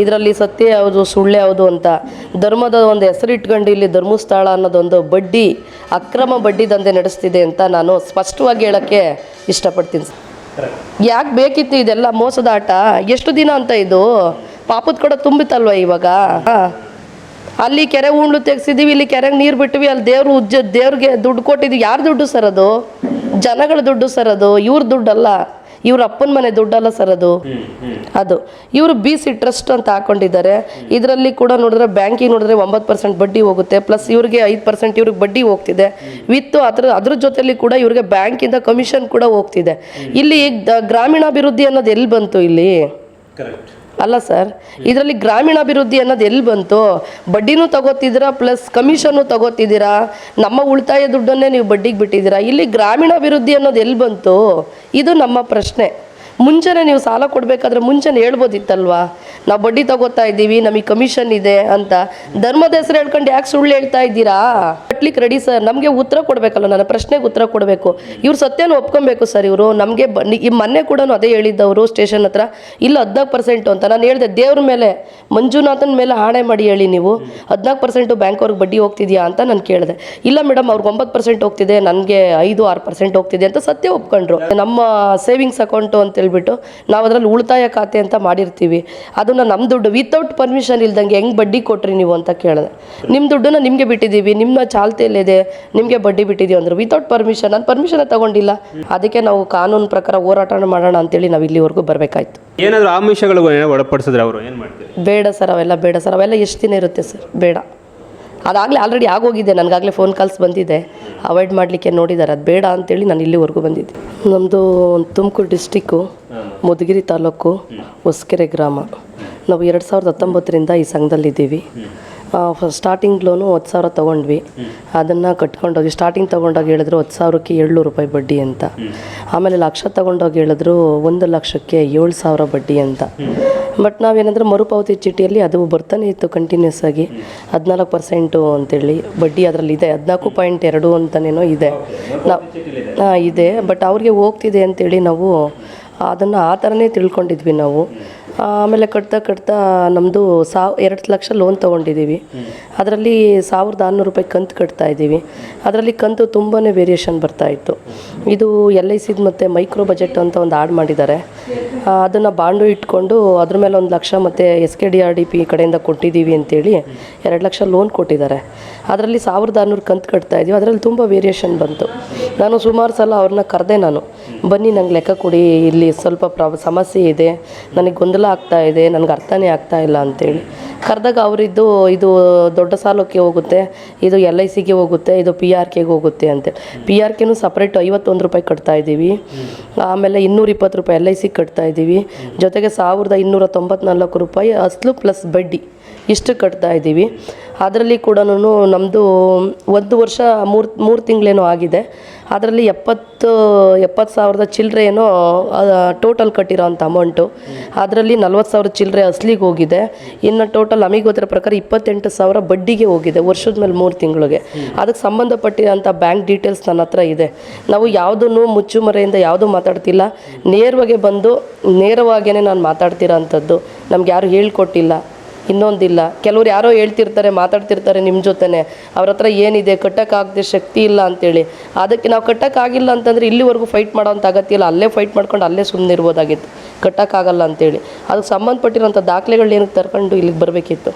ಇದರಲ್ಲಿ ಸತ್ಯ ಯಾವುದು, ಸುಳ್ಳು ಯಾವುದು ಅಂತ. ಧರ್ಮದ ಒಂದು ಹೆಸರಿಟ್ಕೊಂಡು ಇಲ್ಲಿ ಧರ್ಮಸ್ಥಳ ಅನ್ನೋದೊಂದು ಬಡ್ಡಿ, ಅಕ್ರಮ ಬಡ್ಡಿ ದಂಧೆ ನಡೆಸ್ತಿದೆ ಅಂತ ನಾನು ಸ್ಪಷ್ಟವಾಗಿ ಹೇಳೋಕ್ಕೆ ಇಷ್ಟಪಡ್ತೀನಿ. ಸರ್ ಯಾಕೆ ಬೇಕಿತ್ತು ಇದೆಲ್ಲ ಮೋಸದ ಆಟ? ಎಷ್ಟು ದಿನ ಅಂತ ಇದು? ಪಾಪದ ಕೂಡ ತುಂಬಿತಲ್ವ ಇವಾಗ. ಅಲ್ಲಿ ಕೆರೆ ಉಂಡ್ಲು ತೆಗ್ಸಿದೀವಿ, ಇಲ್ಲಿ ಕೆರೆಗೆ ನೀರು ಬಿಟ್ಟಿವಿ ಅಲ್ಲಿ ದೇವ್ರು ಉಜ್ಜ, ದೇವ್ರಿಗೆ ದುಡ್ಡು ಕೊಟ್ಟಿದ್ವಿ. ಯಾರು ದುಡ್ಡು ಸರ್ ಅದು? ಜನಗಳ ದುಡ್ಡು ಸರ್ ಅದು, ಇವ್ರ ದುಡ್ಡಲ್ಲ. ಇವ್ರ ಅಪ್ಪನ ಮನೆ ದುಡ್ಡಲ್ಲ ಸರ್ ಅದು. ಅದು. ಇವರು ಬಿ ಸಿ ಟ್ರಸ್ಟ್ ಅಂತ ಹಾಕೊಂಡಿದ್ದಾರೆ. ಇದರಲ್ಲಿ ಕೂಡ ನೋಡಿದ್ರೆ ಬ್ಯಾಂಕಿಗೆ ನೋಡಿದ್ರೆ ಒಂಬತ್ತು ಪರ್ಸೆಂಟ್ ಬಡ್ಡಿ ಹೋಗುತ್ತೆ. ಪ್ಲಸ್ ಇವ್ರಿಗೆ ಐದು ಪರ್ಸೆಂಟ್ ಇವ್ರಿಗೆ ಬಡ್ಡಿ ಹೋಗ್ತಿದೆ. ವಿತ್ ಅದ್ರ ಅದ್ರ ಜೊತೆಲಿ ಕೂಡ ಇವ್ರಿಗೆ ಬ್ಯಾಂಕಿಂದ ಕಮಿಷನ್ ಕೂಡ ಹೋಗ್ತಿದೆ. ಇಲ್ಲಿ ಗ್ರಾಮೀಣಾಭಿವೃದ್ಧಿ ಅನ್ನೋದು ಎಲ್ಲಿ ಬಂತು ಇಲ್ಲಿ? ಕರೆಕ್ಟ್ ಅಲ್ಲ ಸರ್, ಇದರಲ್ಲಿ ಗ್ರಾಮೀಣಾಭಿವೃದ್ಧಿ ಅನ್ನೋದು ಎಲ್ಲಿ ಬಂತು? ಬಡ್ಡಿನೂ ತಗೋತಿದ್ದೀರಾ, ಪ್ಲಸ್ ಕಮಿಷನ್ನು ತಗೋತಿದ್ದೀರಾ? ನಮ್ಮ ಉಳಿತಾಯ ದುಡ್ಡನ್ನೇ ನೀವು ಬಡ್ಡಿಗೆ ಬಿಟ್ಟಿದ್ದೀರಾ? ಇಲ್ಲಿ ಗ್ರಾಮೀಣಾಭಿವೃದ್ಧಿ ಅನ್ನೋದು ಎಲ್ಲಿ ಬಂತು? ಇದು ನಮ್ಮ ಪ್ರಶ್ನೆ. ಮುಂಚೆನೇ ನೀವು ಸಾಲ ಕೊಡಬೇಕಾದ್ರೆ ಮುಂಚೆನೇ ಹೇಳ್ಬೋದಿತ್ತಲ್ವಾ? ನಾವು ಬಡ್ಡಿ ತಗೋತಾ ಇದ್ದೀವಿ, ನಮಗೆ ಕಮಿಷನ್ ಇದೆ ಅಂತ. ಧರ್ಮದ ಹೆಸರು ಹೇಳ್ಕೊಂಡು ಯಾಕೆ ಸುಳ್ಳು ಹೇಳ್ತಾ ಇದ್ದೀರಾ? ಕಟ್ಲಿಕ್ಕೆ ರೆಡಿ ಸರ್ ನಮಗೆ ಉತ್ತರ ಕೊಡಬೇಕಲ್ಲ, ನನ್ನ ಪ್ರಶ್ನೆಗೆ ಉತ್ತರ ಕೊಡಬೇಕು. ಇವ್ರು ಸತ್ಯನೂ ಒಪ್ಕೊಬೇಕು ಸರ್ ಇವರು. ನಮಗೆ ಈ ಮೊನ್ನೆ ಕೂಡ ಅದೇ ಹೇಳಿದ್ದವರು ಸ್ಟೇಷನ್ ಹತ್ರ, ಇಲ್ಲ ಹದಿನಾಲ್ಕು ಪರ್ಸೆಂಟು ಅಂತ. ನಾನು ಹೇಳಿದೆ, ದೇವ್ರ ಮೇಲೆ, ಮಂಜುನಾಥನ ಮೇಲೆ ಆಣೆ ಮಾಡಿ ಹೇಳಿ ನೀವು. ಹದಿನಾಲ್ಕು ಪರ್ಸೆಂಟು ಬ್ಯಾಂಕ್ ಅವ್ರಿಗೆ ಬಡ್ಡಿ ಹೋಗ್ತಿದ್ಯಾ ಅಂತ ನಾನು ಕೇಳಿದೆ. ಇಲ್ಲ ಮೇಡಮ್ ಅವ್ರಿಗೆ ಒಂಬತ್ತು ಪರ್ಸೆಂಟ್ ಹೋಗ್ತಿದೆ, ನನಗೆ ಐದು, ಆರು ಪರ್ಸೆಂಟ್ ಹೋಗ್ತಿದೆ ಅಂತ ಸತ್ಯ ಒಪ್ಕೊಂಡ್ರು. ನಮ್ಮ ಸೇವಿಂಗ್ಸ್ ಅಕೌಂಟು ಅಂತ ಹೇಳ್ಬಿಟ್ಟು ನಾವು ಅದರಲ್ಲಿ ಉಳಿತಾಯ ಖಾತೆ ಅಂತ ಮಾಡಿರ್ತೀವಿ. ಅದನ್ನು ನಮ್ಮ ದುಡ್ಡು ವಿತೌಟ್ ಪರ್ಮಿಷನ್ ಇಲ್ದಂಗೆ ಹೆಂಗೆ ಬಡ್ಡಿ ಕೊಟ್ರಿ ನೀವು ಅಂತ ಕೇಳಿದೆ. ನಿಮ್ಮ ದುಡ್ಡನ್ನು ನಿಮಗೆ ಬಿಟ್ಟಿದ್ದೀವಿ ನಿಮ್ಮ ಚಾಲ್ತಿಯಲ್ಲಿದೆ ನಿಮಗೆ ಬಡ್ಡಿ ಬಿಟ್ಟಿದ್ದೀವಿ ಅಂದರು ವಿತೌಟ್ ಪರ್ಮಿಷನ್ ನಾನು ಪರ್ಮಿಷನ್ ತಗೊಂಡಿಲ್ಲ. ಅದಕ್ಕೆ ನಾವು ಕಾನೂನು ಪ್ರಕಾರ ಹೋರಾಟ ಮಾಡೋಣ ಅಂತೇಳಿ ನಾವು ಇಲ್ಲಿವರೆಗೂ ಬರಬೇಕಾಯ್ತು. ಏನಾದರೂ ಆಮಿಷಗಳು ಒಳಪಡಿಸಿದ್ರೆ ಅವರು ಏನು ಮಾಡ್ತೀವಿ ಬೇಡ ಸರ್ ಅವೆಲ್ಲ ಬೇಡ ಸರ್ ಅವೆಲ್ಲ ಎಷ್ಟು ದಿನ ಇರುತ್ತೆ ಸರ್? ಬೇಡ. ಅದಾಗಲೇ ಆಲ್ರೆಡಿ ಆಗೋಗಿದೆ. ನನಗಾಗಲೇ ಫೋನ್ ಕಾಲ್ಸ್ ಬಂದಿದೆ. ಅವಾಯ್ಡ್ ಮಾಡಲಿಕ್ಕೆ ನೋಡಿದ್ದಾರೆ ಅದು ಬೇಡ ಅಂತೇಳಿ ನಾನು ಇಲ್ಲಿವರೆಗೂ ಬಂದಿದ್ದೆ. ನಮ್ಮದು ತುಮಕೂರು ಡಿಸ್ಟಿಕ್ಕು ಮುದಗಿರಿ ತಾಲೂಕು ಹೊಸಕೆರೆ ಗ್ರಾಮ. ನಾವು ಎರಡು ಸಾವಿರದ ಹತ್ತೊಂಬತ್ತರಿಂದ ಈ ಸಂಘದಲ್ಲಿದ್ದೀವಿ ಸ್ಟಾರ್ಟಿಂಗ್ ಲೋನು ಹತ್ತು ಸಾವಿರ ತೊಗೊಂಡ್ವಿ. ಅದನ್ನು ಕಟ್ಕೊಂಡೋಗಿ ಸ್ಟಾರ್ಟಿಂಗ್ ತೊಗೊಂಡೋಗಿ ಹೇಳಿದ್ರು ಹತ್ತು ಸಾವಿರಕ್ಕೆ ಏಳ್ನೂರು ರೂಪಾಯಿ ಬಡ್ಡಿ ಅಂತ. ಆಮೇಲೆ ಲಕ್ಷ ತೊಗೊಂಡೋಗಿ ಹೇಳಿದ್ರು ಒಂದು ಲಕ್ಷಕ್ಕೆ ಏಳು ಸಾವಿರ ಬಡ್ಡಿ ಅಂತ. ಬಟ್ ನಾವೇನಂದ್ರೆ ಮರುಪಾವತಿ ಚೀಟಿಯಲ್ಲಿ ಅದು ಬರ್ತಾನೆ ಇತ್ತು ಕಂಟಿನ್ಯೂಸ್ ಆಗಿ. ಹದಿನಾಲ್ಕು ಪರ್ಸೆಂಟು ಅಂತೇಳಿ ಬಡ್ಡಿ ಅದರಲ್ಲಿ ಇದೆ. ಹದಿನಾಲ್ಕು ಪಾಯಿಂಟ್ ಎರಡು ಅಂತನೇನೋ ಇದೆ. ನಾವು ಇದೆ. ಬಟ್ ಅವ್ರಿಗೆ ಹೋಗ್ತಿದೆ ಅಂತೇಳಿ ನಾವು ಅದನ್ನು ಆ ಥರನೇ ತಿಳ್ಕೊಂಡಿದ್ವಿ ನಾವು. ಆಮೇಲೆ ಕಟ್ತಾ ಕಟ್ತಾ ನಮ್ಮದು ಸಾವ್ ಎರಡು ಲಕ್ಷ ಲೋನ್ ತೊಗೊಂಡಿದ್ದೀವಿ ಅದರಲ್ಲಿ ಸಾವಿರದ ಆರುನೂರು ರೂಪಾಯಿ ಕಂತು ಕಟ್ತಾ ಇದ್ದೀವಿ. ಅದರಲ್ಲಿ ಕಂತು ತುಂಬಾ ವೇರಿಯೇಷನ್ ಬರ್ತಾ ಇತ್ತು. ಇದು ಎಲ್ ಐ ಸಿದು ಮತ್ತು ಮೈಕ್ರೋ ಬಜೆಟ್ ಅಂತ ಒಂದು ಆಡ್ ಮಾಡಿದ್ದಾರೆ. ಅದನ್ನು ಬಾಂಡು ಇಟ್ಕೊಂಡು ಅದ್ರ ಮೇಲೆ ಒಂದು ಲಕ್ಷ ಮತ್ತು S K D R D P ಕಡೆಯಿಂದ ಕೊಟ್ಟಿದ್ದೀವಿ ಅಂತೇಳಿ ಎರಡು ಲಕ್ಷ ಲೋನ್ ಕೊಟ್ಟಿದ್ದಾರೆ. ಅದರಲ್ಲಿ ಸಾವಿರದ ಆರುನೂರು ಕಂತು ಕಟ್ತಾ ಇದ್ದೀವಿ ಅದರಲ್ಲಿ ತುಂಬ ವೇರಿಯೇಷನ್ ಬಂತು. ನಾನು ಸುಮಾರು ಸಲ ಅವ್ರನ್ನ ಕರೆದೆ ನಾನು. ಬನ್ನಿ, ನಂಗೆ ಲೆಕ್ಕ ಕೊಡಿ, ಇಲ್ಲಿ ಸ್ವಲ್ಪ ಪ್ರಾಬ್ ಸಮಸ್ಯೆ ಇದೆ, ನನಗೆ ಗೊಂದಲ ಆಗ್ತಾ ಇದೆ, ನನಗೆ ಅರ್ಥನೇ ಆಗ್ತಾ ಇಲ್ಲ ಅಂತೇಳಿ. ಕರೆದಾಗ ಅವರಿದ್ದು ಇದು ದೊಡ್ಡ ಸಾಲಕ್ಕೆ ಹೋಗುತ್ತೆ, ಇದು ಎಲ್ ಐ ಸಿಗೆ ಹೋಗುತ್ತೆ, ಇದು ಪಿ ಆರ್ ಕೆಗೆ ಹೋಗುತ್ತೆ ಅಂತ ಪಿ ಆರ್ ಕೆನೂ ಸಪ್ರೇಟ್ ಐವತ್ತೊಂದು ರೂಪಾಯಿ ಕಟ್ತಾ ಇದ್ದೀವಿ ಆಮೇಲೆ ಇನ್ನೂರ ಇಪ್ಪತ್ತು ರೂಪಾಯಿ ಎಲ್ ಐ ಸಿಗೆ ಕಟ್ತಾ ಇದ್ದೀವಿ. ಜೊತೆಗೆ ಸಾವಿರದ ಇನ್ನೂರ ತೊಂಬತ್ನಾಲ್ಕು ರೂಪಾಯಿ ಅಸ್ಲು ಪ್ಲಸ್ ಬಡ್ಡಿ ಇಷ್ಟು ಕಟ್ತಾ ಇದ್ದೀವಿ. ಅದರಲ್ಲಿ ಕೂಡ ನಮ್ಮದು ಒಂದು ವರ್ಷ ಮೂರು ಮೂರು ತಿಂಗಳೇನೋ ಆಗಿದೆ. ಅದರಲ್ಲಿ ಎಪ್ಪತ್ತು ಎಪ್ಪತ್ತು ಸಾವಿರದ ಚಿಲ್ಲರೆ ಏನೋ ಟೋಟಲ್ ಕಟ್ಟಿರೋ ಅಂಥ ಅಮೌಂಟು ಅದರಲ್ಲಿ ನಲ್ವತ್ತು ಸಾವಿರ ಚಿಲ್ಲರೆ ಅಸ್ಲಿಗೆ ಹೋಗಿದೆ. ಇನ್ನು ಟೋಟಲ್ ನಮಗೆ ಗೊತ್ತಿರೋ ಪ್ರಕಾರ ಇಪ್ಪತ್ತೆಂಟು ಸಾವಿರ ಬಡ್ಡಿಗೆ ಹೋಗಿದೆ ವರ್ಷದ ಮೇಲೆ ಮೂರು ತಿಂಗಳಿಗೆ. ಅದಕ್ಕೆ ಸಂಬಂಧಪಟ್ಟಿರೋಂಥ ಬ್ಯಾಂಕ್ ಡೀಟೇಲ್ಸ್ ನನ್ನ ಹತ್ರ ಇದೆ. ನಾವು ಯಾವುದನ್ನು ಮುಚ್ಚುಮರೆಯಿಂದ ಯಾವುದೂ ಮಾತಾಡ್ತಿಲ್ಲ. ನೇರವಾಗಿ ಬಂದು ನೇರವಾಗಿಯೇ ನಾನು ಮಾತಾಡ್ತಿರೋ ಅಂಥದ್ದು ನಮ್ಗೆ ಯಾರು ಹೇಳ್ಕೊಟ್ಟಿಲ್ಲ. ಇನ್ನೊಂದಿಲ್ಲ. ಕೆಲವ್ರು ಯಾರೋ ಹೇಳ್ತಿರ್ತಾರೆ, ಮಾತಾಡ್ತಿರ್ತಾರೆ ನಿಮ್ಮ ಜೊತೆನೆ. ಅವ್ರ ಹತ್ರ ಏನಿದೆ, ಕಟ್ಟೋಕ್ಕಾಗದೆ ಶಕ್ತಿ ಇಲ್ಲ ಅಂತೇಳಿ. ಅದಕ್ಕೆ ನಾವು ಕಟ್ಟೋಕ್ಕಾಗಿಲ್ಲ ಅಂತಂದರೆ ಇಲ್ಲಿವರೆಗೂ ಫೈಟ್ ಮಾಡೋಂಥ ಅಗತ್ಯ ಇಲ್ಲ. ಅಲ್ಲೇ ಫೈಟ್ ಮಾಡ್ಕೊಂಡು ಅಲ್ಲೇ ಸುಮ್ಮನೆ ಇರ್ಬೋದಾಗಿತ್ತು. ಕಟ್ಟೋಕ್ಕಾಗಲ್ಲ ಅಂತೇಳಿ. ಅದಕ್ಕೆ ಸಂಬಂಧಪಟ್ಟಿರೋಂಥ ದಾಖಲೆಗಳು ತರ್ಕೊಂಡು ಇಲ್ಲಿಗೆ ಬರಬೇಕಿತ್ತು.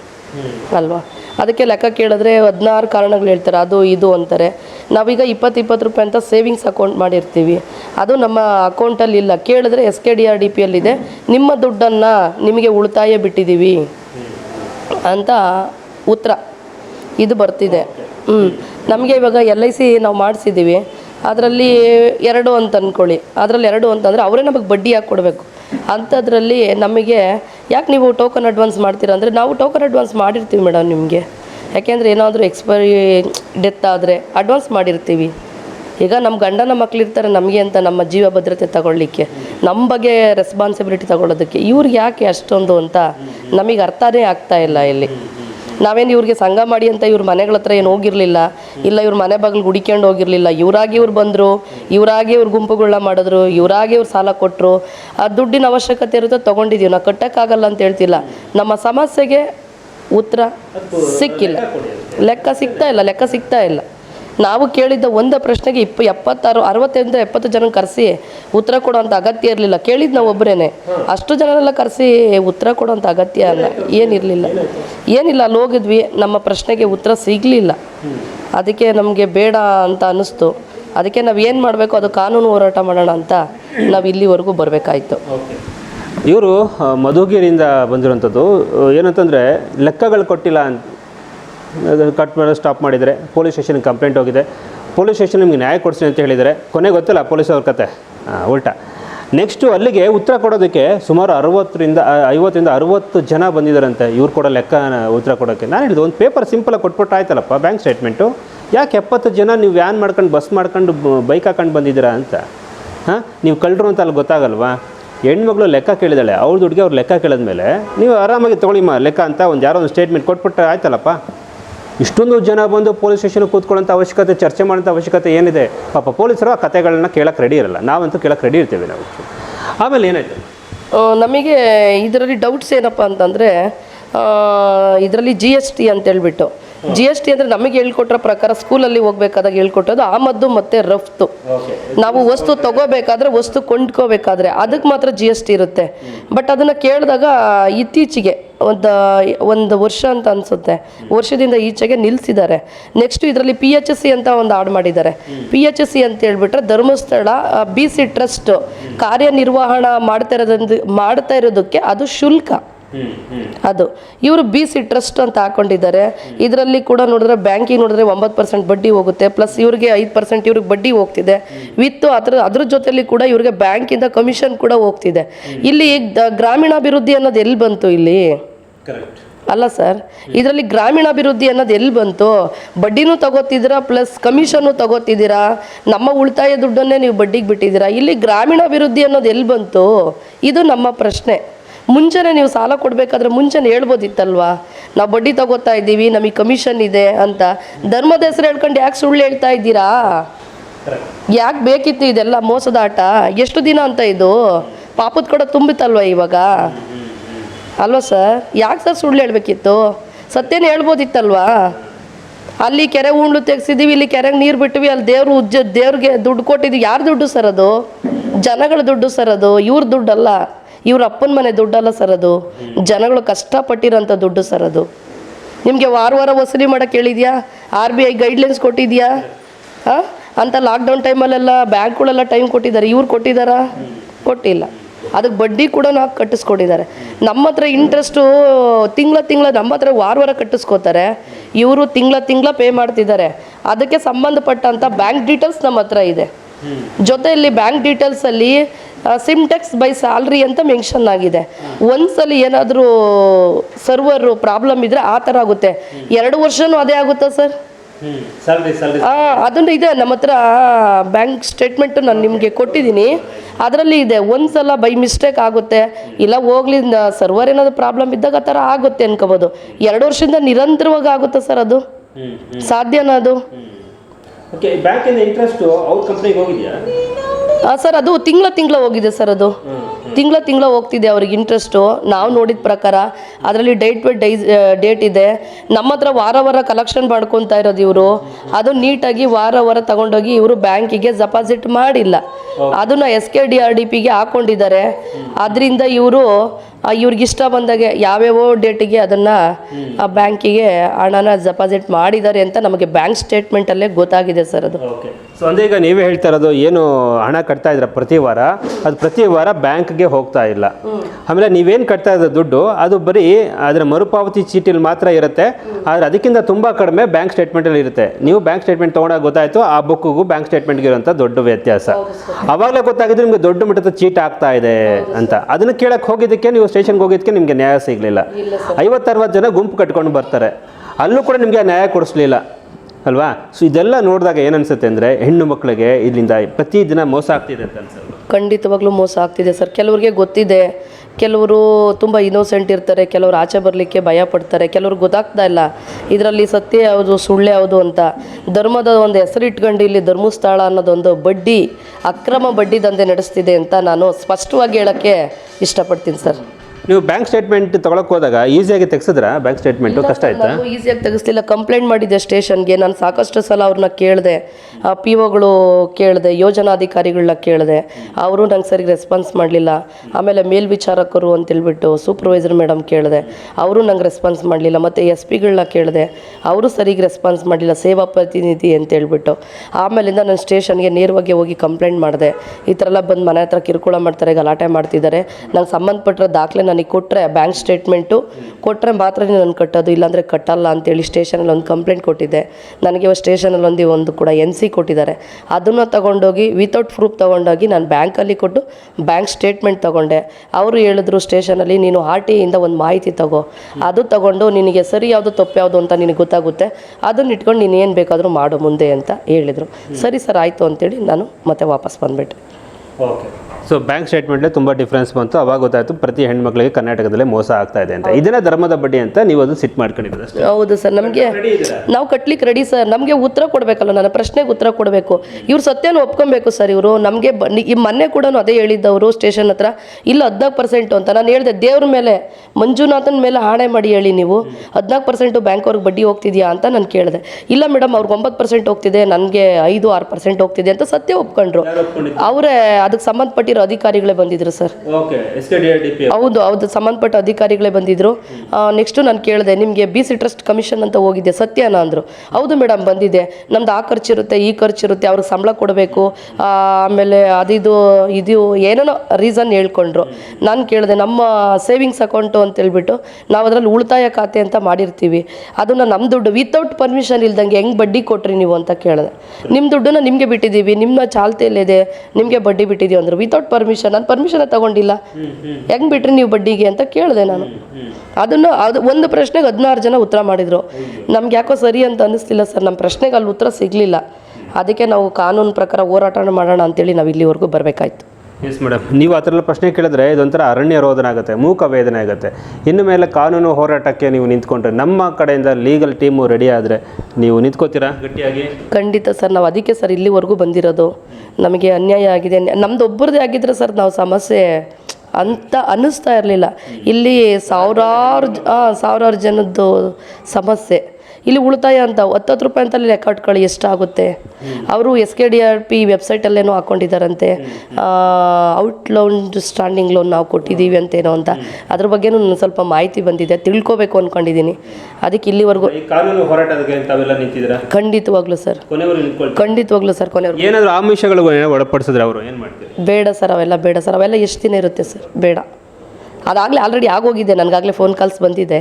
ಅಲ್ವಾ? ಅದಕ್ಕೆ ಲೆಕ್ಕ ಕೇಳಿದ್ರೆ ಹದಿನಾರು ಕಾರಣಗಳು ಹೇಳ್ತಾರೆ. ಅದು, ಇದು ಅಂತಾರೆ. ನಾವೀಗ ಇಪ್ಪತ್ತು ಇಪ್ಪತ್ತು ರೂಪಾಯಿ ಅಂತ ಸೇವಿಂಗ್ಸ್ ಅಕೌಂಟ್ ಮಾಡಿರ್ತೀವಿ. ಅದು ನಮ್ಮ ಅಕೌಂಟಲ್ಲಿ ಇಲ್ಲ. ಕೇಳಿದ್ರೆ S K D R D P ಎಲ್ಲಿದೆ ನಿಮ್ಮ ದುಡ್ಡನ್ನು ನಿಮಗೆ ಉಳಿತಾಯ ಬಿಟ್ಟಿದ್ದೀವಿ ಅಂತ ಉತ್ತರ ಇದು ಬರ್ತಿದೆ. ಹ್ಞೂ ನಮಗೆ ಇವಾಗ ಎಲ್ ಐ ಸಿ ನಾವು ಮಾಡಿಸಿದ್ದೀವಿ ಅದರಲ್ಲಿ ಎರಡು ಅಂತ ಅಂದ್ಕೊಳ್ಳಿ ಅದರಲ್ಲಿ ಎರಡು ಅಂತಂದರೆ ಅವರೇ ನಮಗೆ ಬಡ್ಡಿ ಹಾಕಿ ಕೊಡಬೇಕು? ಅಂಥದ್ರಲ್ಲಿ ನಮಗೆ ಯಾಕೆ ನೀವು ಟೋಕನ್ ಅಡ್ವಾನ್ಸ್ ಮಾಡ್ತೀರಾ ಅಂದರೆ ನಾವು ಟೋಕನ್ ಅಡ್ವಾನ್ಸ್ ಮಾಡಿರ್ತೀವಿ ಮೇಡಮ್ ನಿಮಗೆ. ಯಾಕೆಂದರೆ ಏನಾದರೂ ಎಕ್ಸ್ಪೈರಿ ಡೆತ್ ಆದರೆ ಅಡ್ವಾನ್ಸ್ ಮಾಡಿರ್ತೀವಿ. ಈಗ ನಮ್ಮ ಗಂಡನ ಮಕ್ಳಿರ್ತಾರೆ ನಮಗೆ ಅಂತ ನಮ್ಮ ಜೀವ ಭದ್ರತೆ ತಗೊಳ್ಳಿಕ್ಕೆ ನಮ್ಮ ಬಗ್ಗೆ ರೆಸ್ಪಾನ್ಸಿಬಿಲಿಟಿ ತಗೊಳ್ಳೋದಕ್ಕೆ ಇವ್ರಿಗೆ ಯಾಕೆ ಅಷ್ಟೊಂದು ಅಂತ ನಮಗೆ ಅರ್ಥನೇ ಆಗ್ತಾ ಇಲ್ಲ ಇಲ್ಲಿ. ನಾವೇನು ಇವ್ರಿಗೆ ಸಂಘ ಮಾಡಿ ಅಂತ ಇವ್ರ ಮನೆಗಳ ಹತ್ರ ಏನು ಹೋಗಿರಲಿಲ್ಲ, ಇಲ್ಲ ಇವ್ರ ಮನೆ ಬಾಗಿಲು ಹುಡಿಕೊಂಡು ಹೋಗಿರಲಿಲ್ಲ, ಇವರಾಗಿ ಇವ್ರು ಬಂದರು, ಇವರಾಗಿ ಇವ್ರ ಗುಂಪುಗಳನ್ನ ಮಾಡಿದ್ರು, ಇವರಾಗಿ ಇವ್ರು ಸಾಲ ಕೊಟ್ಟರು ಆ ದುಡ್ಡಿನ ಅವಶ್ಯಕತೆ ಇರುತ್ತೆ ತೊಗೊಂಡಿದ್ದೀವಿ ನಾವು ಕಟ್ಟೋಕ್ಕಾಗಲ್ಲ ಅಂತ ಹೇಳ್ತಿಲ್ಲ. ನಮ್ಮ ಸಮಸ್ಯೆಗೆ ಉತ್ತರ ಸಿಕ್ಕಿಲ್ಲ. ಲೆಕ್ಕ ಸಿಗ್ತಾ ಇಲ್ಲ, ಲೆಕ್ಕ ಸಿಗ್ತಾ ಇಲ್ಲ. ನಾವು ಕೇಳಿದ್ದ ಒಂದು ಪ್ರಶ್ನೆಗೆ ಇಪ್ಪ, ಎಪ್ಪತ್ತಾರು ಅರವತ್ತರಿಂದ ಎಪ್ಪತ್ತು ಜನ ಕರೆಸಿ ಉತ್ತರ ಕೊಡೋಂಥ ಅಗತ್ಯ ಇರಲಿಲ್ಲ. ಕೇಳಿದ್ದು ನಾವು ಒಬ್ಬರೇನೆ ಅಷ್ಟು ಜನರೆಲ್ಲ ಕರೆಸಿ ಉತ್ತರ ಕೊಡೋಂಥ ಅಗತ್ಯ ಅಲ್ಲ. ಏನಿರಲಿಲ್ಲ ಏನಿಲ್ಲ, ಅಲ್ಲಿ ಹೋಗಿದ್ವಿ. ನಮ್ಮ ಪ್ರಶ್ನೆಗೆ ಉತ್ತರ ಸಿಗಲಿಲ್ಲ. ಅದಕ್ಕೆ ನಮಗೆ ಬೇಡ ಅಂತ ಅನ್ನಿಸ್ತು. ಅದಕ್ಕೆ ನಾವು ಏನು ಮಾಡಬೇಕು? ಅದು ಕಾನೂನು ಹೋರಾಟ ಮಾಡೋಣ ಅಂತ ನಾವು ಇಲ್ಲಿವರೆಗೂ ಬರಬೇಕಾಯ್ತು. ಇವರು ಮಧುಗಿರಿಯಿಂದ ಬಂದಿರೋಂಥದ್ದು ಏನಂತಂದರೆ, ಲೆಕ್ಕಗಳು ಕೊಟ್ಟಿಲ್ಲ ಅಂತ. ಕಟ್ ಮಾಡೋದು ಸ್ಟಾಪ್ ಮಾಡಿದರೆ ಪೊಲೀಸ್ ಸ್ಟೇಷನ್ಗೆ ಕಂಪ್ಲೇಂಟ್ ಹೋಗಿದೆ. ಪೊಲೀಸ್ ಸ್ಟೇಷನ್ ನಿಮಗೆ ನ್ಯಾಯ ಕೊಡಿಸಿ ಅಂತ ಹೇಳಿದರೆ ಕೊನೆಗೆ ಗೊತ್ತಿಲ್ಲ ಪೊಲೀಸ್ ಅವ್ರ ಕತೆ. ಉಲ್ಟಾ. ನೆಕ್ಸ್ಟು ಅಲ್ಲಿಗೆ ಉತ್ತರ ಕೊಡೋದಕ್ಕೆ ಸುಮಾರು ಅರವತ್ತರಿಂದ ಐವತ್ತರಿಂದ ಅರುವತ್ತು ಜನ ಬಂದಿದ್ದಾರಂತೆ. ಇವ್ರು ಕೊಡೋ ಲೆಕ್ಕ, ಉತ್ತರ ಕೊಡೋಕ್ಕೆ ನಾನು ಹೇಳಿದ್ದು ಒಂದು ಪೇಪರ್ ಸಿಂಪಲಾಗಿ ಕೊಟ್ಬಿಟ್ಟು ಆಯ್ತಲ್ಲಪ್ಪ ಬ್ಯಾಂಕ್ ಸ್ಟೇಟ್ಮೆಂಟು ಯಾಕೆ ಎಪ್ಪತ್ತು ಜನ ನೀವು ವ್ಯಾನ್ ಮಾಡ್ಕೊಂಡು ಬಸ್ ಮಾಡ್ಕೊಂಡು ಬೈಕ್ ಹಾಕೊಂಡು ಬಂದಿದ್ದೀರಾ ಅಂತ? ಹಾಂ? ನೀವು ಕಳ್ಳರು ಅಂತ ಅಲ್ಲಿ ಗೊತ್ತಾಗಲ್ವಾ? ಹೆಣ್ಮಗಳು ಲೆಕ್ಕ ಕೇಳಿದಾಳೆ. ಅವ್ರ ದುಡ್ಡಿಗೆ ಅವ್ರು ಲೆಕ್ಕ ಕೇಳಿದ್ಮೇಲೆ ನೀವು ಆರಾಮಾಗಿ ತೊಗೊಳಿಮ್ಮ ಲೆಕ್ಕ ಅಂತ ಒಂದು ಯಾರೋ ಒಂದು ಸ್ಟೇಟ್ಮೆಂಟ್ ಕೊಟ್ಬಿಟ್ರೆ ಆಯ್ತಲ್ಲಪ್ಪ? ಇಷ್ಟೊಂದು ಜನ ಬಂದು ಪೊಲೀಸ್ ಸ್ಟೇಷನ್ಗೆ ಕೂತ್ಕೊಳ್ಳೋಂಥ ಅವಶ್ಯಕತೆ, ಚರ್ಚೆ ಮಾಡೋಂಥ ಅವಶ್ಯಕತೆ ಏನಿದೆ? ಪಾಪ ಪೊಲೀಸರು ಆ ಕಥೆಗಳನ್ನ ಕೇಳಕ್ಕೆ ರೆಡಿ ಇರಲ್ಲ. ನಾವಂತೂ ಕೇಳಕ್ಕೆ ರೆಡಿ ಇರ್ತೇವೆ ನಾವು. ಆಮೇಲೆ ಏನಾಯಿತು? ನಮಗೆ ಇದರಲ್ಲಿ ಡೌಟ್ಸ್ ಏನಪ್ಪ ಅಂತಂದರೆ ಇದರಲ್ಲಿ ಜಿ ಎಸ್ ಟಿ ಅಂತೇಳ್ಬಿಟ್ಟು ಜಿ ಎಸ್ ಟಿ ಅಂದರೆ ನಮಗೆ ಹೇಳ್ಕೊಟ್ರ ಪ್ರಕಾರ ಸ್ಕೂಲಲ್ಲಿ ಹೋಗ್ಬೇಕಾದಾಗ ಹೇಳ್ಕೊಟ್ಟೋದು ಆಮದ್ದು ಮತ್ತು ರಫ್ತು. ನಾವು ವಸ್ತು ತಗೋಬೇಕಾದ್ರೆ ವಸ್ತು ಕೊಂಡ್ಕೋಬೇಕಾದ್ರೆ ಅದಕ್ಕೆ ಮಾತ್ರ ಜಿ ಎಸ್ ಟಿ ಇರುತ್ತೆ. ಬಟ್ ಅದನ್ನು ಕೇಳಿದಾಗ ಇತ್ತೀಚೆಗೆ ಒಂದು ಒಂದು ವರ್ಷ ಅಂತ ಅನಿಸುತ್ತೆ. ವರ್ಷದಿಂದ ಈಚೆಗೆ ನಿಲ್ಸಿದ್ದಾರೆ. ನೆಕ್ಸ್ಟ್ ಇದರಲ್ಲಿ ಪಿ ಎಚ್ ಎಸ್ ಸಿ ಅಂತ ಒಂದು ಆಡ್ ಮಾಡಿದ್ದಾರೆ. ಪಿ ಎಚ್ ಎಸ್ ಸಿ ಅಂತ ಹೇಳ್ಬಿಟ್ರೆ ಧರ್ಮಸ್ಥಳ ಬಿ ಸಿ ಟ್ರಸ್ಟ್ ಕಾರ್ಯನಿರ್ವಹಣಾ ಮಾಡ್ತಾ ಇರೋದಂದು ಮಾಡ್ತಾ ಇರೋದಕ್ಕೆ ಅದು ಶುಲ್ಕ. ಅದು. ಇವರು ಬಿ ಸಿ ಟ್ರಸ್ಟ್ ಅಂತ ಹಾಕೊಂಡಿದ್ದಾರೆ ಇದರಲ್ಲಿ ಕೂಡ ನೋಡಿದ್ರೆ ಬ್ಯಾಂಕಿಗೆ ನೋಡಿದ್ರೆ ಒಂಬತ್ತು ಪರ್ಸೆಂಟ್ ಬಡ್ಡಿ ಹೋಗುತ್ತೆ. ಪ್ಲಸ್ ಇವ್ರಿಗೆ ಐದು ಪರ್ಸೆಂಟ್ ಇವ್ರಿಗೆ ಬಡ್ಡಿ ಹೋಗ್ತಿದೆ. ವಿತ್ ಅದ್ರ ಅದ್ರ ಜೊತೆಲಿ ಕೂಡ ಇವ್ರಿಗೆ ಬ್ಯಾಂಕಿಂದ ಕಮಿಷನ್ ಕೂಡ ಹೋಗ್ತಿದೆ. ಇಲ್ಲಿ ಗ್ರಾಮೀಣಾಭಿವೃದ್ಧಿ ಅನ್ನೋದು ಎಲ್ಲಿ ಬಂತು ಇಲ್ಲಿ? ಅಲ್ಲ ಸರ್ ಇದರಲ್ಲಿ ಗ್ರಾಮೀಣಾಭಿವೃದ್ಧಿ ಅನ್ನೋದು ಎಲ್ಲಿ ಬಂತು? ಬಡ್ಡಿನೂ ತಗೋತಿದ್ದೀರಾ ಪ್ಲಸ್ ಕಮಿಷನ್ನು ತಗೋತಿದ್ದೀರಾ? ನಮ್ಮ ಉಳಿತಾಯ ದುಡ್ಡನ್ನೇ ನೀವು ಬಡ್ಡಿಗೆ ಬಿಟ್ಟಿದ್ದೀರಾ? ಇಲ್ಲಿ ಗ್ರಾಮೀಣಾಭಿವೃದ್ಧಿ ಅನ್ನೋದು ಎಲ್ಲಿ ಬಂತು? ಇದು ನಮ್ಮ ಪ್ರಶ್ನೆ. ಮುಂಚೆನೇ ನೀವು ಸಾಲ ಕೊಡಬೇಕಾದ್ರೆ ಮುಂಚೆನೇ ಹೇಳ್ಬೋದಿತ್ತಲ್ವಾ? ನಾವು ಬಡ್ಡಿ ತಗೋತಾ ಇದ್ದೀವಿ, ನಮಗೆ ಕಮಿಷನ್ ಇದೆ ಅಂತ. ಧರ್ಮದ ಹೆಸರು ಹೇಳ್ಕೊಂಡು ಯಾಕೆ ಸುಳ್ಳು ಹೇಳ್ತಾ ಇದ್ದೀರಾ? ಯಾಕೆ ಬೇಕಿತ್ತು ಇದೆಲ್ಲ ಮೋಸದ ಆಟ? ಎಷ್ಟು ದಿನ ಅಂತ ಇದು? ಪಾಪದ ಕೂಡ ತುಂಬಿತಲ್ವ ಇವಾಗ? ಅಲ್ವಾ ಸರ್? ಯಾಕೆ ಸರ್ ಸುಳ್ಳು ಹೇಳ್ಬೇಕಿತ್ತು? ಸತ್ಯನ ಹೇಳ್ಬೋದಿತ್ತಲ್ವಾ? ಅಲ್ಲಿ ಕೆರೆ ಉಂಡು ತೆಗ್ಸಿದೀವಿ, ಇಲ್ಲಿ ಕೆರೆಗೆ ನೀರು ಬಿಟ್ವಿ, ಅಲ್ಲಿ ದೇವ್ರು ಉಜ್ಜ, ದೇವ್ರಿಗೆ ದುಡ್ಡು ಕೊಟ್ಟಿದ್ವಿ. ಯಾರು ದುಡ್ಡು ಸರ್ ಅದು? ಜನಗಳ ದುಡ್ಡು ಸರ್ ಅದು? ಇವ್ರ ದುಡ್ಡಲ್ಲ. ಇವ್ರ ಅಪ್ಪನ ಮನೆ ದುಡ್ಡಲ್ಲ ಸರ್ ಅದು. ಜನಗಳು ಕಷ್ಟಪಟ್ಟಿರೋಂಥ ದುಡ್ಡು ಸರ್ ಅದು. ನಿಮಗೆ ವಾರ ವಾರ ವಸೂಲಿ ಮಾಡೋಕ್ಕೆ ಹೇಳಿದ್ಯಾ? ಆರ್ ಬಿ ಐ ಗೈಡ್ಲೈನ್ಸ್ ಕೊಟ್ಟಿದ್ಯಾ? ಹಾಂ? ಅಂತ ಲಾಕ್ಡೌನ್ ಟೈಮಲ್ಲೆಲ್ಲ ಬ್ಯಾಂಕ್ಗಳೆಲ್ಲ ಟೈಮ್ ಕೊಟ್ಟಿದ್ದಾರೆ. ಇವ್ರು ಕೊಟ್ಟಿದ್ದಾರಾ? ಕೊಟ್ಟಿಲ್ಲ. ಅದಕ್ಕೆ ಬಡ್ಡಿ ಕೂಡ ನಾವು ಕಟ್ಟಿಸ್ಕೊಟ್ಟಿದ್ದಾರೆ. ನಮ್ಮ ಹತ್ರ ಇಂಟ್ರೆಸ್ಟು ತಿಂಗಳ ತಿಂಗಳ ನಮ್ಮ ಹತ್ರ ವಾರ ವಾರ ಕಟ್ಟಿಸ್ಕೋತಾರೆ. ಇವರು ತಿಂಗಳ ತಿಂಗಳ ಪೇ ಮಾಡ್ತಿದ್ದಾರೆ. ಅದಕ್ಕೆ ಸಂಬಂಧಪಟ್ಟಂಥ ಬ್ಯಾಂಕ್ ಡೀಟೇಲ್ಸ್ ನಮ್ಮ ಹತ್ರ ಇದೆ. ಜೊತೆಯಲ್ಲಿ ಬ್ಯಾಂಕ್ ಡೀಟೇಲ್ಸಲ್ಲಿ ಸಿಮ್ಟೆಕ್ಸ್ ಬೈ ಸ್ಯಾಲ್ರಿ ಅಂತ ಮೆನ್ಷನ್ ಆಗಿದೆ. ಒಂದ್ಸಲಿ ಏನಾದರೂ ಸರ್ವರು ಪ್ರಾಬ್ಲಮ್ ಇದ್ರೆ ಆ ಥರ ಆಗುತ್ತೆ. ಎರಡು ವರ್ಷನೂ ಅದೇ ಆಗುತ್ತಾ ಸರ್ ಹಾಂ ಅದನ್ನು ಇದೆ. ನಮ್ಮ ಹತ್ರ ಬ್ಯಾಂಕ್ ಸ್ಟೇಟ್ಮೆಂಟು ನಾನು ನಿಮಗೆ ಕೊಟ್ಟಿದ್ದೀನಿ. ಅದರಲ್ಲಿ ಇದೆ ಒಂದು ಸಲ ಬೈ ಮಿಸ್ಟೇಕ್ ಆಗುತ್ತೆ. ಇಲ್ಲ ಹೋಗ್ಲಿ ಸರ್ವರ್ ಏನಾದರೂ ಪ್ರಾಬ್ಲಮ್ ಇದ್ದಾಗ ಆ ಥರ ಆಗುತ್ತೆ ಅನ್ಕೋಬೋದು. ಎರಡು ವರ್ಷದಿಂದ ನಿರಂತರವಾಗಿ ಆಗುತ್ತಾ ಸರ್ ಅದು? ಸಾಧ್ಯನಾ ಅದು? ಓಕೆ ಬ್ಯಾಂಕಿಂದ ಇಂಟ್ರೆಸ್ಟು ಅವ್ರ ಕಂಪ್ನಿಗೆ ಹೋಗಿದೆಯಾ? ಸರ್ ಅದು ತಿಂಗಳ ತಿಂಗಳ ಹೋಗಿದೆ ಸರ್ ಅದು. ತಿಂಗಳ ತಿಂಗಳ ಹೋಗ್ತಿದೆ ಅವ್ರಿಗೆ ಇಂಟ್ರೆಸ್ಟು ನಾವು ನೋಡಿದ ಪ್ರಕಾರ ಅದರಲ್ಲಿ ಡೇಟ್ ಬೈ ಡೈ ಡೇಟ್ ಇದೆ. ನಮ್ಮ ಹತ್ರ ವಾರ ವಾರ ಕಲೆಕ್ಷನ್ ಮಾಡ್ಕೊತಾ ಇರೋದು ಇವರು. ಅದು ನೀಟಾಗಿ ವಾರ ವಾರ ತಗೊಂಡೋಗಿ ಇವರು ಬ್ಯಾಂಕಿಗೆ ಡೆಪಾಸಿಟ್ ಮಾಡಿಲ್ಲ. ಅದನ್ನ S K D R D ಪಿಗೆ ಹಾಕೊಂಡಿದ್ದಾರೆ. ಅದರಿಂದ ಇವರು ಇಷ್ಟ ಬಂದಾಗೆ ಯಾವ್ಯಾವ ಡೇಟಿಗೆ ಅದನ್ನು ಆ ಬ್ಯಾಂಕಿಗೆ ಹಣನ ಡೆಪಾಸಿಟ್ ಮಾಡಿದ್ದಾರೆ ಅಂತ ನಮಗೆ ಬ್ಯಾಂಕ್ ಸ್ಟೇಟ್ಮೆಂಟಲ್ಲೇ ಗೊತ್ತಾಗಿದೆ ಸರ್ ಅದು. ಓಕೆ. ಸೊ ಅಂದರೆ ಈಗ ನೀವೇ ಹೇಳ್ತಾ ಇರೋದು ಏನು ಹಣ ಕಟ್ತಾ ಇದ್ರೆ ಪ್ರತಿ ವಾರ ಅದು ಪ್ರತಿ ವಾರ ಬ್ಯಾಂಕ್ಗೆ ಹೋಗ್ತಾ ಇಲ್ಲ. ಆಮೇಲೆ ನೀವೇನು ಕಟ್ತಾ ಇರೋ ದುಡ್ಡು ಅದು ಬರೀ ಅದರ ಮರುಪಾವತಿ ಚೀಟಿಲಿ ಮಾತ್ರ ಇರುತ್ತೆ ಆದರೆ ಅದಕ್ಕಿಂತ ತುಂಬ ಕಡಿಮೆ ಬ್ಯಾಂಕ್ ಸ್ಟೇಟ್ಮೆಂಟಲ್ಲಿ ಇರುತ್ತೆ. ನೀವು ಬ್ಯಾಂಕ್ ಸ್ಟೇಟ್ಮೆಂಟ್ ತೊಗೊಂಡಾಗ ಗೊತ್ತಾಯಿತು ಆ ಬುಕ್ಕಿಗೂ ಬ್ಯಾಂಕ್ ಸ್ಟೇಟ್ಮೆಂಟ್ಗೆ ಇರುವಂಥ ದೊಡ್ಡ ವ್ಯತ್ಯಾಸ. ಅವಾಗಲೇ ಗೊತ್ತಾಗಿದ್ದು ನಿಮಗೆ ದೊಡ್ಡ ಮಟ್ಟದ ಚೀಟ್ ಆಗ್ತಾ ಇದೆ ಅಂತ. ಅದನ್ನು ಕೇಳಕ್ಕೆ ಹೋಗಿದ್ದಕ್ಕೆ ನೀವು ಸ್ಟೇಷನ್ಗೆ ಹೋಗಿದ್ದಕ್ಕೆ ನಿಮಗೆ ನ್ಯಾಯ ಸಿಗಲಿಲ್ಲ. ಐವತ್ತರವತ್ತು ಜನ ಗುಂಪು ಕಟ್ಕೊಂಡು ಬರ್ತಾರೆ. ಅಲ್ಲೂ ಕೂಡ ನಿಮಗೆ ನ್ಯಾಯ ಕೊಡಿಸ್ಲಿಲ್ಲ. ಅಲ್ವಾ? ಸೊ ಇದೆಲ್ಲ ನೋಡಿದಾಗ ಏನನ್ಸುತ್ತೆ ಅಂದರೆ ಹೆಣ್ಣು ಮಕ್ಕಳಿಗೆ ಇಲ್ಲಿಂದ ಪ್ರತಿದಿನ ಮೋಸ ಆಗ್ತಿದೆ ಅಂತ ಅನ್ಸುತ್ತೆ. ಖಂಡಿತವಾಗ್ಲೂ ಮೋಸ ಆಗ್ತಿದೆ ಸರ್. ಕೆಲವರಿಗೆ ಗೊತ್ತಿದೆ. ಕೆಲವರು ತುಂಬ ಇನ್ನೋಸೆಂಟ್ ಇರ್ತಾರೆ. ಕೆಲವರು ಆಚೆ ಬರಲಿಕ್ಕೆ ಭಯ ಪಡ್ತಾರೆ. ಕೆಲವ್ರಿಗೆ ಗೊತ್ತಾಗ್ತಾ ಇಲ್ಲ. ಇದರಲ್ಲಿ ಸತ್ಯ ಯಾವುದು ಸುಳ್ಳು ಯಾವುದು ಅಂತ. ಧರ್ಮದ ಒಂದು ಹೆಸರು ಇಟ್ಕೊಂಡು ಇಲ್ಲಿ ಧರ್ಮಸ್ಥಳ ಅನ್ನೋದೊಂದು ಬಡ್ಡಿ ಅಕ್ರಮ ಬಡ್ಡಿ ದಂಧೆ ನಡೆಸ್ತಿದೆ ಅಂತ ನಾನು ಸ್ಪಷ್ಟವಾಗಿ ಹೇಳೋಕ್ಕೆ ಇಷ್ಟಪಡ್ತೀನಿ ಸರ್. ನೀವು ಬ್ಯಾಂಕ್ ಸ್ಟೇಟ್ಮೆಂಟ್ ತೊಗೊಳಕ್ಕೆ ಹೋದಾಗ ಈಸಿಯಾಗಿ ತೆಗ್ಸಿದ್ರಾ? ಬ್ಯಾಂಕ್ ಸ್ಟೇಟ್ಮೆಂಟು ಕಷ್ಟ ಆಯ್ತಾ? ನಾನು ಈಸಿಯಾಗಿ ತೆಗಿಸ್ಲಿಲ್ಲ. ಕಂಪ್ಲೇಂಟ್ ಮಾಡಿದ್ದೆ ಸ್ಟೇಷನ್ಗೆ ನಾನು ಸಾಕಷ್ಟು ಸಲ ಅವ್ರನ್ನ ಕೇಳಿದೆ. ಪಿ ಒಗಳು ಕೇಳಿದೆ ಯೋಜನಾಧಿಕಾರಿಗಳನ್ನ ಕೇಳಿದೆ. ಅವರು ನಂಗೆ ಸರಿಗೆ ರೆಸ್ಪಾನ್ಸ್ ಮಾಡಲಿಲ್ಲ. ಆಮೇಲೆ ಮೇಲ್ವಿಚಾರಕರು ಅಂತೇಳ್ಬಿಟ್ಟು ಸೂಪರ್ವೈಸರ್ ಮೇಡಮ್ ಕೇಳಿದೆ. ಅವರು ನಂಗೆ ರೆಸ್ಪಾನ್ಸ್ ಮಾಡಲಿಲ್ಲ. ಮತ್ತು ಎಸ್ ಪಿಗಳನ್ನ ಕೇಳಿದೆ. ಅವರು ಸರಿಗೆ ರೆಸ್ಪಾನ್ಸ್ ಮಾಡಲಿಲ್ಲ. ಸೇವಾ ಪ್ರತಿನಿಧಿ ಅಂತ ಹೇಳ್ಬಿಟ್ಟು ಆಮೇಲಿಂದ ನಾನು ಸ್ಟೇಷನ್ಗೆ ನೇರವಾಗಿ ಹೋಗಿ ಕಂಪ್ಲೇಂಟ್ ಮಾಡಿದೆ. ಈ ಥರ ಎಲ್ಲ ಬಂದು ಮನೆ ಹತ್ರ ಕಿರುಕುಳ ಮಾಡ್ತಾರೆ ಗಲಾಟೆ ಮಾಡ್ತಿದ್ದಾರೆ. ನಂಗೆ ಸಂಬಂಧಪಟ್ಟಿರೋ ದಾಖಲೆ ನನಗೆ ಕೊಟ್ಟರೆ ಬ್ಯಾಂಕ್ ಸ್ಟೇಟ್ಮೆಂಟು ಕೊಟ್ಟರೆ ಮಾತ್ರ ನಾನು ಕಟ್ಟೋದು, ಇಲ್ಲಾಂದರೆ ಕಟ್ಟಲ್ಲ ಅಂತೇಳಿ ಸ್ಟೇಷನಲ್ಲಿ ಒಂದು ಕಂಪ್ಲೇಂಟ್ ಕೊಟ್ಟಿದ್ದೆ. ನನಗೆ ಸ್ಟೇಷನಲ್ಲಿ ಒಂದು ಒಂದು ಕೂಡ ಎನ್ ಸಿ ಕೊಟ್ಟಿದ್ದಾರೆ. ಅದನ್ನು ತಗೊಂಡೋಗಿ ವಿತೌಟ್ ಪ್ರೂಫ್ ತೊಗೊಂಡೋಗಿ ನಾನು ಬ್ಯಾಂಕಲ್ಲಿ ಕೊಟ್ಟು ಬ್ಯಾಂಕ್ ಸ್ಟೇಟ್ಮೆಂಟ್ ತೊಗೊಂಡೆ. ಅವರು ಹೇಳಿದ್ರು ಸ್ಟೇಷನಲ್ಲಿ ನೀನು ಆರ್ ಟಿ ಇಂದ ಒಂದು ಮಾಹಿತಿ ತಗೋ. ಅದು ತಗೊಂಡು ನಿನಗೆ ಸರಿ ಯಾವುದು, ತಪ್ಪು ಯಾವುದು ಅಂತ ನಿನಗೆ ಗೊತ್ತಾಗುತ್ತೆ. ಅದನ್ನ ಇಟ್ಕೊಂಡು ನೀನು ಏನು ಬೇಕಾದರೂ ಮಾಡು ಮುಂದೆ ಅಂತ ಹೇಳಿದರು. ಸರಿ ಸರ್, ಆಯಿತು ಅಂತೇಳಿ ನಾನು ಮತ್ತೆ ವಾಪಸ್ ಬಂದುಬಿಟ್ಟೆ. ಓಕೆ ಸೊ ಬ್ಯಾಂಕ್ ಸ್ಟೇಟ್ಮೆಂಟ್ಲೆ ತುಂಬ ಡಿಫ್ರೆನ್ಸ್ ಬಂತು. ಅವಾಗ ಗೊತ್ತಾಯ್ತು ಪ್ರತಿ ಹೆಣ್ಮಕ್ಳಿಗೆ ಕರ್ನಾಟಕದಲ್ಲೇ ಮೋಸ ಆಗ್ತಾ ಇದೆ ಅಂತ. ಇದನ್ನ ಧರ್ಮದ ಬಡ್ಡಿ ಅಂತ ನೀವು ಅದು ಸಿಟ್ ಮಾಡ್ಕೊಂಡಿರೋದು ಅಷ್ಟೇ. ಹೌದು ಸರ್ ನಮಗೆ ನಾವು ಕಟ್ಲಿಕ್ಕೆ ರೆಡಿ ಸರ್. ನಮಗೆ ಉತ್ತರ ಕೊಡಬೇಕಲ್ಲ ನನ್ನ ಪ್ರಶ್ನೆಗೆ ಉತ್ತರ ಕೊಡಬೇಕು. ಇವ್ರು ಸತ್ಯನ ಒಪ್ಕೊಬೇಕು ಸರ್ ಇವರು. ನಮಗೆ ಈ ಮೊನ್ನೆ ಕೂಡ ಅದೇ ಹೇಳಿದ್ದವರು ಸ್ಟೇಷನ್ ಹತ್ರ ಇಲ್ಲ ಹದಿನಾಲ್ಕು ಪರ್ಸೆಂಟು ಅಂತ. ನಾನು ಹೇಳಿದೆ ದೇವ್ರ ಮೇಲೆ ಮಂಜುನಾಥನ ಮೇಲೆ ಹಾಣೆ ಮಾಡಿ ಹೇಳಿ ನೀವು. ಹದಿನಾಲ್ಕು ಪರ್ಸೆಂಟು ಬ್ಯಾಂಕ್ ಅವ್ರಿಗೆ ಬಡ್ಡಿ ಹೋಗ್ತಿದ್ಯಾ? ಅಂತ ನಾನು ಕೇಳಿದೆ. ಇಲ್ಲ ಮೇಡಮ್ ಅವ್ರಿಗೆ ಒಂಬತ್ತು ಪರ್ಸೆಂಟ್ ಹೋಗ್ತಿದೆ. ನನಗೆ ಐದು ಆರು ಪರ್ಸೆಂಟ್ ಹೋಗ್ತಿದೆ. ಅಂತ ಸತ್ಯ ಒಪ್ಕೊಂಡ್ರು. ಅವರೇ ಅದಕ್ಕೆ ಸಂಬಂಧಪಟ್ಟಿರೋ ಅಧಿಕಾರಿಗಳೇ ಬಂದಿದ್ರು ಸರ್. ಹೌದು ಹೌದು ಸಂಬಂಧಪಟ್ಟ ಅಧಿಕಾರಿಗಳೇ ಬಂದಿದ್ರು. ನೆಕ್ಸ್ಟು ನಾನು ಕೇಳಿದೆ ನಿಮಗೆ ಬಿ ಸಿ ಟ್ರಸ್ಟ್ ಕಮಿಷನ್ ಅಂತ ಹೋಗಿದ್ದೆ ಸತ್ಯನಾ ಅಂದರು. ಹೌದು ಮೇಡಮ್ ಬಂದಿದೆ. ನಮ್ದು ಆ ಖರ್ಚಿರುತ್ತೆ ಈ ಖರ್ಚಿರುತ್ತೆ ಅವ್ರಿಗೆ ಸಂಬಳ ಕೊಡಬೇಕು. ಆಮೇಲೆ ಅದಿದು ಇದು ಏನೇನೋ ರೀಸನ್ ಹೇಳ್ಕೊಂಡ್ರು. ನಾನು ಕೇಳಿದೆ ನಮ್ಮ ಸೇವಿಂಗ್ಸ್ ಅಕೌಂಟು ಅಂತೇಳ್ಬಿಟ್ಟು ನಾವು ಅದರಲ್ಲಿ ಉಳಿತಾಯ ಖಾತೆ ಅಂತ ಮಾಡಿರ್ತೀವಿ. ಅದನ್ನು ನಮ್ಮ ದುಡ್ಡು ವಿತೌಟ್ ಪರ್ಮಿಷನ್ ಇಲ್ದಂಗೆ ಹೆಂಗೆ ಬಡ್ಡಿ ಕೊಟ್ರಿ ನೀವು ಅಂತ ಕೇಳಿದೆ. ನಿಮ್ಮ ದುಡ್ಡನ್ನು ನಿಮಗೆ ಬಿಟ್ಟಿದ್ದೀವಿ ನಿಮ್ಮ ಚಾಲ್ತಿಯಲ್ಲಿದೆ ನಿಮಗೆ ಬಡ್ಡಿ ಬಿಟ್ಟಿದ್ದೀವಿ ಅಂದರು. ವಿತೌಟ್ ಪರ್ಮಿಷನ್ ನಾನು ಪರ್ಮಿಷನ್ ತಗೊಂಡಿಲ್ಲ. ಹೆಂಗ್ ಬಿಟ್ರಿ ನೀವು ಬಡ್ಡಿಗೆ ಅಂತ ಕೇಳಿದೆ ನಾನು. ಅದನ್ನು ಅದು ಒಂದು ಪ್ರಶ್ನೆಗೆ ಹದಿನಾರು ಜನ ಉತ್ತರ ಮಾಡಿದ್ರು. ನಮ್ಗೆ ಯಾಕೋ ಸರಿ ಅಂತ ಅನ್ನಿಸ್ತಿಲ್ಲ ಸರ್. ನಮ್ಮ ಪ್ರಶ್ನೆಗೆ ಅಲ್ಲಿ ಉತ್ತರ ಸಿಗ್ಲಿಲ್ಲ. ಅದಕ್ಕೆ ನಾವು ಕಾನೂನು ಪ್ರಕಾರ ಹೋರಾಟ ಮಾಡೋಣ ಅಂತೇಳಿ ನಾವು ಇಲ್ಲಿವರೆಗೂ ಬರಬೇಕಾಯ್ತು. ಎಸ್ ಮೇಡಮ್ ನೀವು ಆ ಥರ ಪ್ರಶ್ನೆ ಕೇಳಿದ್ರೆ ಇದೊಂಥರ ಅರಣ್ಯ ರೋಧನ ಆಗುತ್ತೆ ಮೂಕ ವೇದನೆ ಆಗುತ್ತೆ. ಇನ್ನು ಮೇಲೆ ಕಾನೂನು ಹೋರಾಟಕ್ಕೆ ನೀವು ನಿಂತ್ಕೊಂಡ್ರೆ ನಮ್ಮ ಕಡೆಯಿಂದ ಲೀಗಲ್ ಟೀಮು ರೆಡಿ ಆದರೆ ನೀವು ನಿಂತ್ಕೋತೀರಾ? ಗಟ್ಟಿಯಾಗಿ. ಖಂಡಿತ ಸರ್ ನಾವು ಅದಕ್ಕೆ ಸರ್ ಇಲ್ಲಿವರೆಗೂ ಬಂದಿರೋದು. ನಮಗೆ ಅನ್ಯಾಯ ಆಗಿದೆ. ನಮ್ದು ಒಬ್ಬರದೇ ಆಗಿದ್ರೆ ಸರ್ ನಾವು ಸಮಸ್ಯೆ ಅಂತ ಅನ್ನಿಸ್ತಾ ಇರಲಿಲ್ಲ. ಇಲ್ಲಿ ಸಾವಿರಾರು ಸಾವಿರಾರು ಜನದ್ದು ಸಮಸ್ಯೆ. ಇಲ್ಲಿ ಉಳಿತಾಯ ಅಂತ ಹತ್ತತ್ತು ರೂಪಾಯಿ ಅಂತಲೇ ಲೆಕ್ಕ ಇಟ್ಕೊಳ್ಳಿ ಎಷ್ಟಾಗುತ್ತೆ. ಅವರು S K D R P ವೆಬ್ಸೈಟಲ್ಲೇನೋ ಹಾಕ್ಕೊಂಡಿದ್ದಾರಂತೆ ಔಟ್ ಲೋನ್ ಸ್ಟ್ಯಾಂಡಿಂಗ್ ಲೋನ್ ನಾವು ಕೊಟ್ಟಿದ್ದೀವಿ ಅಂತೇನೋ ಅಂತ. ಅದ್ರ ಬಗ್ಗೆನೂ ನನಗೆ ಸ್ವಲ್ಪ ಮಾಹಿತಿ ಬಂದಿದೆ. ತಿಳ್ಕೊಬೇಕು ಅಂದ್ಕೊಂಡಿದ್ದೀನಿ ಅದಕ್ಕೆ ಇಲ್ಲಿವರೆಗೂ ಕಾನೂನು ಖಂಡಿತವಾಗ್ಲೂ ಸರ್. ಖಂಡಿತವಾಗ್ಲೂ ಸರ್ ಕೊನೆವರೆಗೂ. ಏನಾದರೂ ಆಮಿಷಗಳು ಒಳಪಡಿಸಿದ್ರೆ ಅವರು ಏನು ಮಾಡ್ತೀರಿ? ಬೇಡ ಸರ್ ಅವೆಲ್ಲ ಬೇಡ ಸರ್. ಅವೆಲ್ಲ ಎಷ್ಟು ದಿನ ಇರುತ್ತೆ ಸರ್? ಬೇಡ. ಅದಾಗಲೇ ಆಲ್ರೆಡಿ ಆಗೋಗಿದೆ. ನನಗಾಗಲೇ ಫೋನ್ ಕಾಲ್ಸ್ ಬಂದಿದೆ.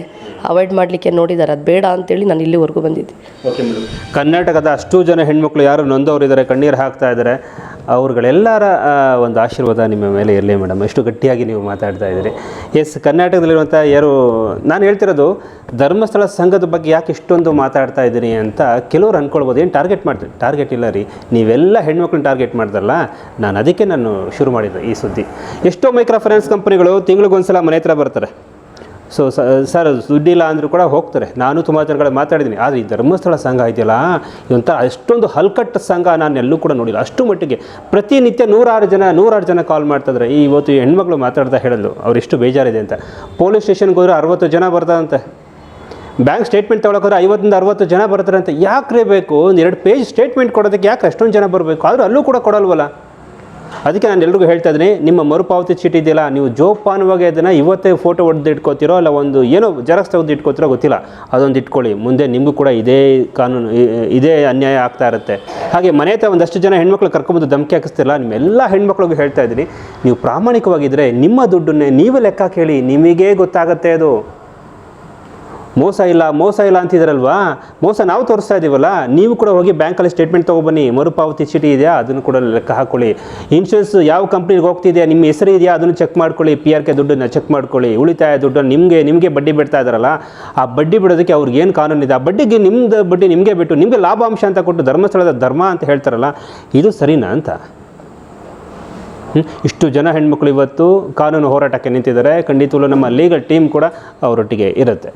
ಅವಾಯ್ಡ್ ಮಾಡಲಿಕ್ಕೆ ನೋಡಿದ್ದಾರೆ ಅದು ಬೇಡ ಅಂತೇಳಿ ನಾನು ಇಲ್ಲಿವರೆಗೂ ಬಂದಿದ್ದೆ. ಕರ್ನಾಟಕದ ಅಷ್ಟು ಜನ ಹೆಣ್ಮಕ್ಳು ಯಾರು ನೊಂದವರಿದ್ದಾರೆ, ಕಣ್ಣೀರು ಹಾಕ್ತಾ ಇದ್ದಾರೆ. ಅವ್ರುಗಳೆಲ್ಲರ ಒಂದು ಆಶೀರ್ವಾದ ನಿಮ್ಮ ಮೇಲೆ ಇರಲಿ ಮೇಡಮ್ ಎಷ್ಟು ಗಟ್ಟಿಯಾಗಿ ನೀವು ಮಾತಾಡ್ತಾ ಇದ್ದೀರಿ. ಎಸ್ ಕರ್ನಾಟಕದಲ್ಲಿರುವಂಥ ಯಾರು, ನಾನು ಹೇಳ್ತಿರೋದು, ಧರ್ಮಸ್ಥಳ ಸಂಘದ ಬಗ್ಗೆ ಯಾಕೆ ಇಷ್ಟೊಂದು ಮಾತಾಡ್ತಾ ಇದ್ದೀರಿ ಅಂತ ಕೆಲವರು ಅಂದ್ಕೊಳ್ಬೋದು ಏನು ಟಾರ್ಗೆಟ್ ಮಾಡ್ತೀರಿ? ಟಾರ್ಗೆಟ್ ಇಲ್ಲ ರೀ. ನೀವೆಲ್ಲ ಹೆಣ್ಮಕ್ಳನ್ನ ಟಾರ್ಗೆಟ್ ಮಾಡ್ದಲ್ಲ. ನಾನು ಅದಕ್ಕೆ ನಾನು ಶುರು ಮಾಡಿದ್ದೆ ಈ ಸುದ್ದಿ. ಎಷ್ಟೋ ಮೈಕ್ರೋ ಫೈನಾನ್ಸ್ ಕಂಪ್ನಿಗಳು ತಿಂಗಳಿಗೊಂದ್ಸಲ ಮನೆ ಹತ್ರ ಬರ್ತಾರೆ. ಸೊ, ಸರ್, ದುಡ್ಡಿಲ್ಲ ಅಂದರೂ ಕೂಡ ಹೋಗ್ತಾರೆ. ನಾನು ತುಂಬ ಜನಗಳ ಮಾತಾಡಿದ್ದೀನಿ. ಆದರೆ ಈ ಧರ್ಮಸ್ಥಳ ಸಂಘ ಇದೆಯಲ್ಲ ಇವಂಥ ಅಷ್ಟೊಂದು ಹಲ್ಕಟ್ಟ ಸಂಘ ನಾನು ಎಲ್ಲೂ ಕೂಡ ನೋಡಿಲ್ಲ. ಅಷ್ಟು ಮಟ್ಟಿಗೆ ಪ್ರತಿನಿತ್ಯ ನೂರಾರು ಜನ ನೂರಾರು ಜನ ಕಾಲ್ ಮಾಡ್ತಿದ್ರೆ. ಈ ಇವತ್ತು ಹೆಣ್ಮಕ್ಳು ಮಾತಾಡ್ತಾ ಹೇಳಿದ್ರು ಅವ್ರು ಎಷ್ಟು ಬೇಜಾರಿದೆ ಅಂತ. ಪೊಲೀಸ್ ಸ್ಟೇಷನ್ಗೆ ಹೋದ್ರೆ ಅರವತ್ತು ಜನ ಬರ್ತಾರಂತೆ. ಬ್ಯಾಂಕ್ ಸ್ಟೇಟ್ಮೆಂಟ್ ತೊಗೊಳಕೋದ್ರೆ ಐವತ್ತರಿಂದ ಅರವತ್ತು ಜನ ಬರ್ತಾರೆ ಅಂತ ರೀ ಬೇಕು? ಒಂದು ಎರಡು ಪೇಜ್ ಸ್ಟೇಟ್ಮೆಂಟ್ ಕೊಡೋದಕ್ಕೆ ಯಾಕೆ ಅಷ್ಟೊಂದು ಜನ ಬರಬೇಕು? ಆದರೂ ಅಲ್ಲೂ ಕೂಡ ಕೊಡಲ್ವಲ್ಲ? ಅದಕ್ಕೆ ನಾನು ಎಲ್ರಿಗೂ ಹೇಳ್ತಾ ಇದ್ದೀನಿ, ನಿಮ್ಮ ಮರುಪಾವತಿ ಚೀಟಿ ಇದೆಯಲ್ಲ, ನೀವು ಜೋಪಾನವಾಗಿ ಅದನ್ನು ಇವತ್ತೇ ಫೋಟೋ ಹೊಡೆದು ಇಟ್ಕೋತಿರೋ ಅಲ್ಲ ಒಂದು ಏನೋ ಜೆರಾಕ್ಸ್ ತೆಗೆದು ಇಟ್ಕೋತಿರೋ ಗೊತ್ತಿಲ್ಲ, ಅದೊಂದು ಇಟ್ಕೊಳ್ಳಿ. ಮುಂದೆ ನಿಮಗೂ ಕೂಡ ಇದೇ ಕಾನೂನು ಇದೇ ಅನ್ಯಾಯ ಆಗ್ತಾ ಇರುತ್ತೆ. ಹಾಗೆ ಮನೆ ಹತ್ರ ಒಂದಷ್ಟು ಜನ ಹೆಣ್ಮಕ್ಳು ಕರ್ಕೊಂಬಂದು ಧಮಕಿ ಹಾಕಿಸ್ತಿರಲ್ಲ, ನಿಮ್ಮೆಲ್ಲ ಹೆಣ್ಮಕ್ಳಿಗೂ ಹೇಳ್ತಾ ಇದ್ದೀನಿ, ನೀವು ಪ್ರಾಮಾಣಿಕವಾಗಿದ್ದರೆ ನಿಮ್ಮ ದುಡ್ಡನ್ನೇ ನೀವು ಲೆಕ್ಕ ಕೇಳಿ, ನಿಮಗೇ ಗೊತ್ತಾಗತ್ತೆ ಅದು. ಮೋಸ ಇಲ್ಲ ಮೋಸ ಇಲ್ಲ ಅಂತಿದ್ದೀರಲ್ವಾ ಮೋಸ ನಾವು ತೋರಿಸ್ತಾ ಇದ್ದೀವಲ್ಲ ನೀವು ಕೂಡ ಹೋಗಿ ಬ್ಯಾಂಕಲ್ಲಿ ಸ್ಟೇಟ್ಮೆಂಟ್ ತೊಗೊಬನ್ನಿ. ಮರುಪಾವತಿ ಚೀಟಿ ಇದೆಯಾ? ಅದನ್ನು ಕೂಡ ಲೆಕ್ಕ ಹಾಕ್ಕೊಳ್ಳಿ ಇನ್ಶೂರೆನ್ಸ್ ಯಾವ ಕಂಪ್ನಿಗೆ ಹೋಗ್ತಿದೆಯಾ? ನಿಮ್ಮ ಹೆಸರು ಇದೆಯಾ? ಅದನ್ನು ಚೆಕ್ ಮಾಡ್ಕೊಳ್ಳಿ. ಪಿ ಆರ್ ಕೆ ದುಡ್ಡನ್ನು ಚೆಕ್ ಮಾಡ್ಕೊಳ್ಳಿ. ಉಳಿತಾಯ ದುಡ್ಡನ್ನು ನಿಮಗೆ ನಿಮಗೆ ಬಡ್ಡಿ ಬಿಡ್ತಾ ಇದ್ದಾರಲ್ಲ, ಆ ಬಡ್ಡಿ ಬಿಡೋದಕ್ಕೆ ಅವ್ರಿಗೆ ಏನು ಕಾನೂನು ಇದೆ? ಆ ಬಡ್ಡಿಗೆ ನಿಮ್ಮದು ಬಡ್ಡಿ ನಿಮಗೆ ಬಿಟ್ಟು, ನಿಮಗೆ ಲಾಭಾಂಶ ಅಂತ ಕೊಟ್ಟು ಧರ್ಮಸ್ಥಳದ ಧರ್ಮ ಅಂತ ಹೇಳ್ತಾರಲ್ಲ, ಇದು ಸರಿನಾ ಅಂತ? ಇಷ್ಟು ಜನ ಹೆಣ್ಮಕ್ಳು ಇವತ್ತು ಕಾನೂನು ಹೋರಾಟಕ್ಕೆ ನಿಂತಿದ್ದಾರೆ. ಖಂಡಿತವೂ ನಮ್ಮ ಲೀಗಲ್ ಟೀಮ್ ಕೂಡ ಅವರೊಟ್ಟಿಗೆ ಇರುತ್ತೆ.